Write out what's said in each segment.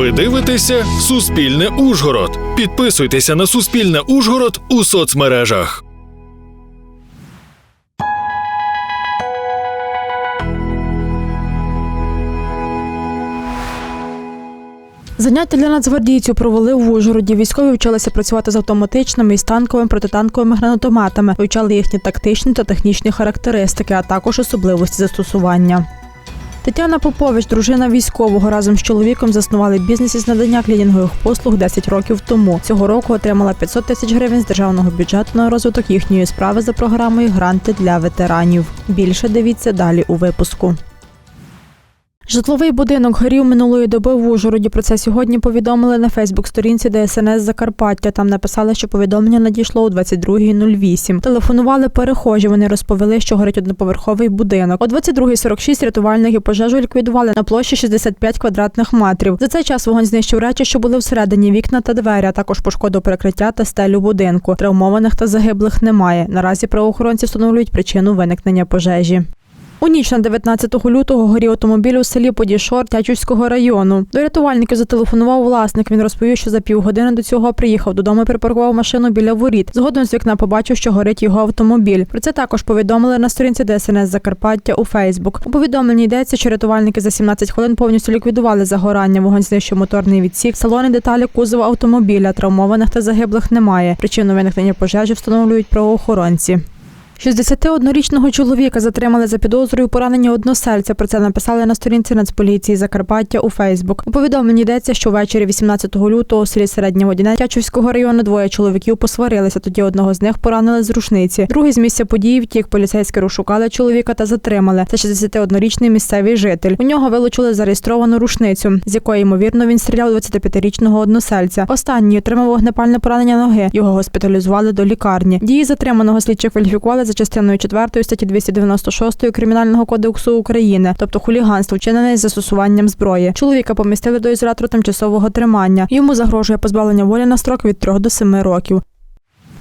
Ви дивитеся Суспільне Ужгород. Підписуйтеся на Суспільне Ужгород у соцмережах. Заняття для нацгвардійців провели в Ужгороді. Військові вчилися працювати з автоматичними і станковими протитанковими гранатометами, вивчали їхні тактичні та технічні характеристики, а також особливості застосування. Тетяна Попович, дружина військового, разом з чоловіком заснували бізнес із надання клінінгових послуг 10 років тому. Цього року отримала 500 тисяч гривень з державного бюджету на розвиток їхньої справи за програмою Гранти для ветеранів. Більше дивіться далі у випуску. Житловий будинок горів минулої доби в Ужгороді. Про це сьогодні повідомили на Фейсбук-сторінці ДСНС Закарпаття. Там написали, що повідомлення надійшло о 22.08. Телефонували перехожі. Вони розповіли, що горить одноповерховий будинок. О 22.46 рятувальники пожежу ліквідували на площі 65 квадратних метрів. За цей час вогонь знищив речі, що були всередині вікна та двері, а також пошкодив перекриття та стелю будинку. Травмованих та загиблих немає. Наразі правоохоронці встановлюють причину виникнення пожежі. У ніч на 19 лютого горів автомобіль у селі Подішор Тячівського району. До рятувальників зателефонував власник. Він розповів, що за півгодини до цього приїхав додому, і припаркував машину біля воріт. Згодом з вікна побачив, що горить його автомобіль. Про це також повідомили на сторінці ДСНС Закарпаття у Фейсбук. У повідомленні йдеться, що рятувальники за 17 хвилин повністю ліквідували загорання. Вогонь знищив моторний відсік, салони деталі кузова автомобіля. Травмованих та загиблих немає. Причину виникнення пожежі встановлюють правоохоронці. 61-річного чоловіка затримали за підозрою поранення односельця. Про це написали на сторінці Нацполіції Закарпаття у Фейсбук. У повідомленні йдеться, що ввечері 18 лютого у селі Середнього Тячівського району двоє чоловіків посварилися. Тоді одного з них поранили з рушниці. Другий з місця події втік. Поліцейські розшукали чоловіка та затримали. Це 61-річний місцевий житель. У нього вилучили зареєстровану рушницю, з якої ймовірно він стріляв 25-річного односельця. Останній отримав вогнепальне поранення ноги. Його госпіталізували до лікарні. Дії затриманого слідчі кваліфікували за частиною 4 статті 296 Кримінального кодексу України, тобто хуліганство, вчинене з застосуванням зброї. Чоловіка помістили до ізолятору тимчасового тримання. Йому загрожує позбавлення волі на строк від 3 до 7 років.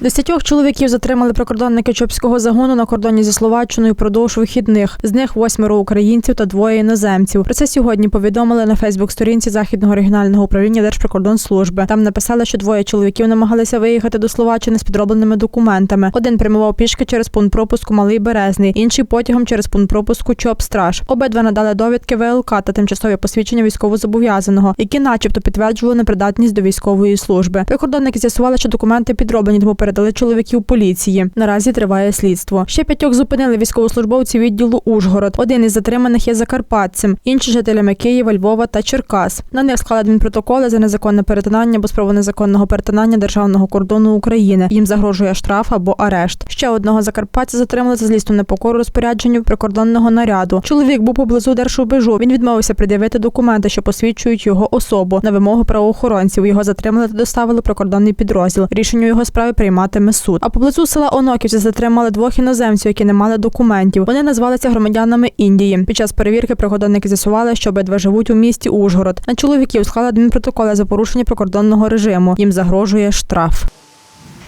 Десятьох чоловіків затримали прикордонники Чопського загону на кордоні зі Словаччиною впродовж вихідних. З них восьмеро українців та двоє іноземців. Про це сьогодні повідомили на Фейсбук-сторінці Західного регіонального управління Держприкордонслужби. Там написали, що двоє чоловіків намагалися виїхати до Словаччини з підробленими документами. Один прямував пішки через пункт пропуску Малий Березний, інший потягом через пункт пропуску Чопстраж. Обидва надали довідки ВЛК та тимчасові посвідчення військовозобов'язаного, які, начебто, підтверджували непридатність до військової служби. Прикордонники з'ясували, що документи підроблені, тому передали чоловіків поліції. Наразі триває слідство. Ще п'ятьох зупинили військовослужбовці відділу Ужгород. Один із затриманих є закарпатцем, інші жителями Києва, Львова та Черкас. На них склали адмінпротоколи за незаконне перетинання або спробу незаконного перетинання державного кордону України. Їм загрожує штраф або арешт. Ще одного закарпатця затримали за злісну непокору розпорядженню прикордонного наряду. Чоловік був поблизу держубежу. Він відмовився пред'явити документи, що посвідчують його особу. На вимогу правоохоронців його затримали та доставили прикордонний підрозділ. Рішення його справи прийматиме суд. А поблизу села Оноківці затримали двох іноземців, які не мали документів. Вони назвалися громадянами Індії. Під час перевірки прикордонники з'ясували, що обидва живуть у місті Ужгород. На чоловіків склали адмінпротоколи за порушення прикордонного режиму. Їм загрожує штраф.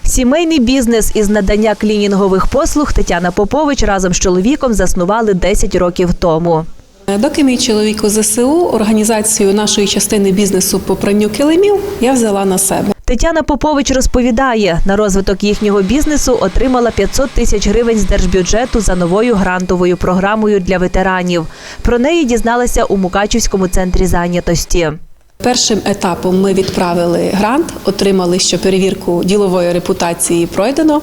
Сімейний бізнес із надання клінінгових послуг Тетяна Попович разом з чоловіком заснували 10 років тому. Доки мій чоловік у ЗСУ організацію нашої частини бізнесу по пранню килимів я взяла на себе. Тетяна Попович розповідає, на розвиток їхнього бізнесу отримала 500 тисяч гривень з держбюджету за новою грантовою програмою для ветеранів. Про неї дізналася у Мукачівському центрі зайнятості. Першим етапом ми відправили грант, отримали, що перевірку ділової репутації пройдено.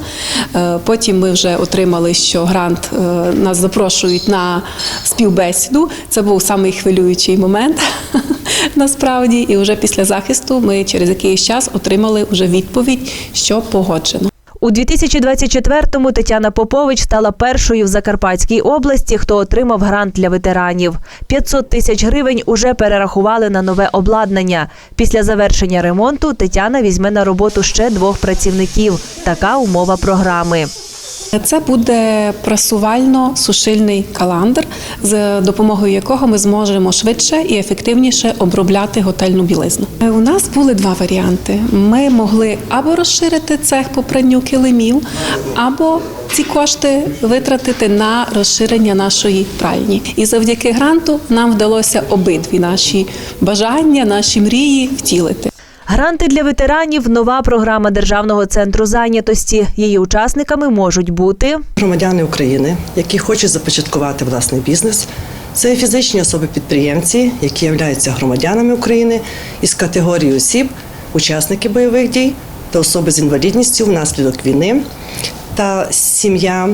Е, Потім ми вже отримали, що грант е, нас запрошують на співбесіду. Це був самий хвилюючий момент насправді. І вже після захисту ми через якийсь час отримали вже відповідь, що погоджено. У 2024-му Тетяна Попович стала першою в Закарпатській області, хто отримав грант для ветеранів. 500 тисяч гривень уже перерахували на нове обладнання. Після завершення ремонту Тетяна візьме на роботу ще двох працівників. Така умова програми. Це буде прасувально-сушильний каландр, з допомогою якого ми зможемо швидше і ефективніше обробляти готельну білизну. Е, У нас були два варіанти: ми могли або розширити цех по пранню килимів, або ці кошти витратити на розширення нашої пральні. І завдяки гранту нам вдалося обидві наші бажання, наші мрії втілити. Гранти для ветеранів нова програма Державного центру зайнятості. Її учасниками можуть бути Громадяни України, які хочуть започаткувати власний бізнес, це фізичні особи-підприємці, які являються громадянами України із категорії осіб, учасники бойових дій та особи з інвалідністю внаслідок війни, та сім'я,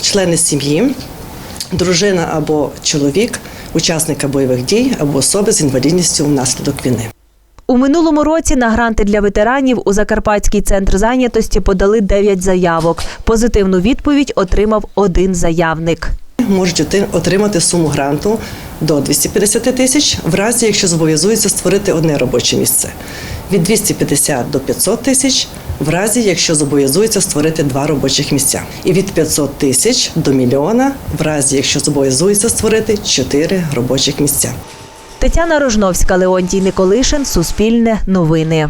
члени сім'ї, дружина або чоловік, учасника бойових дій або особи з інвалідністю внаслідок війни. У минулому році на гранти для ветеранів у Закарпатський центр зайнятості подали 9 заявок. Позитивну відповідь отримав один заявник. можуть отримати суму гранту до 250 тисяч, в разі якщо зобов'язуються створити одне робоче місце, від 250 до 500 тисяч, в разі якщо зобов'язуються створити два робочих місця, і від 500 тисяч до мільйона, в разі якщо зобов'язуються створити чотири робочих місця. Тетяна Рожновська, Леонтій Николишин, Суспільне новини.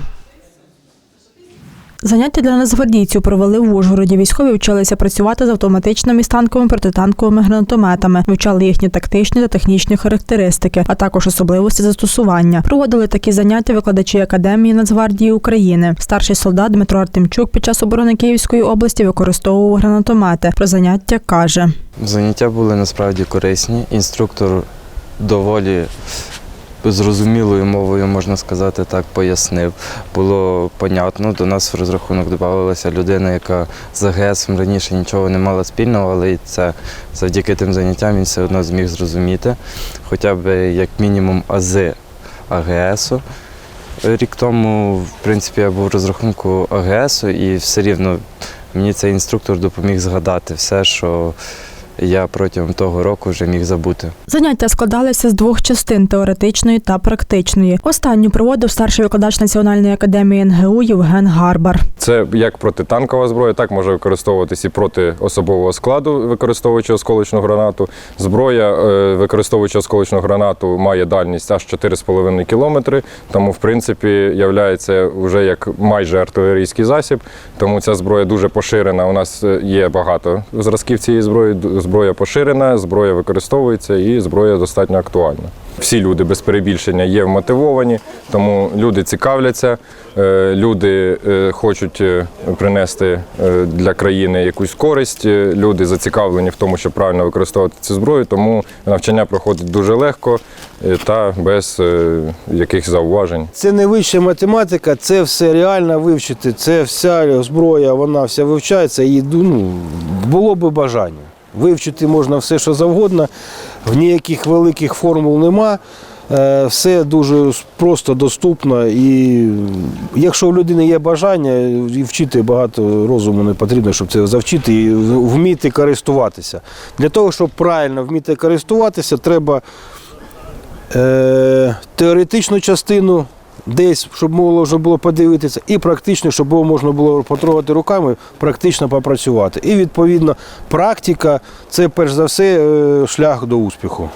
Заняття для нацгвардійців провели в Ужгороді. Військові вчилися працювати з автоматичними станковими протитанковими гранатометами, вивчали їхні тактичні та технічні характеристики, а також особливості застосування. Проводили такі заняття викладачі Академії Нацгвардії України. Старший солдат Дмитро Артемчук під час оборони Київської області використовував гранатомети. Про заняття каже. Заняття були насправді корисні. Інструктор доволі зрозумілою мовою, можна сказати так, пояснив. Було понятно. До нас в розрахунок додавалася людина, яка з АГС раніше нічого не мала спільного, але це завдяки тим заняттям він все одно зміг зрозуміти. Хоча б як мінімум ази АГСу. Рік тому, в принципі, я був в розрахунку АГСу і все рівно мені цей інструктор допоміг згадати все, що я протягом того року вже міг забути. Заняття складалися з двох частин теоретичної та практичної. Останню проводив старший викладач Національної академії НГУ Євген Гарбар. Це як протитанкова зброя, так може використовуватись і проти особового складу, використовуючи осколочну гранату. Зброя, е, використовуючи осколочну гранату, має дальність аж 4,5 кілометри, тому в принципі являється вже як майже артилерійський засіб. Тому ця зброя дуже поширена. У нас е, є багато зразків цієї зброї. Зброя поширена, зброя використовується і зброя достатньо актуальна. Всі люди без перебільшення є вмотивовані, тому люди цікавляться, е, люди е, хочуть е, принести для країни якусь користь. Люди зацікавлені в тому, щоб правильно використовувати цю зброю, тому навчання проходить дуже легко та без якихось зауважень. Це не вища математика, це все реально вивчити. Це вся зброя, вона вся вивчається і ну, було би бажання. Вивчити можна все, що завгодно, в ніяких великих формул нема. Е, Все дуже просто доступно. І якщо у людини є бажання, і вчити багато розуму не потрібно, щоб це завчити і вміти користуватися. Для того, щоб правильно вміти користуватися, треба е, теоретичну частину десь, щоб можна було подивитися, і практично, щоб його можна було потрогати руками, практично попрацювати. І відповідно практика це перш за все е, шлях до успіху.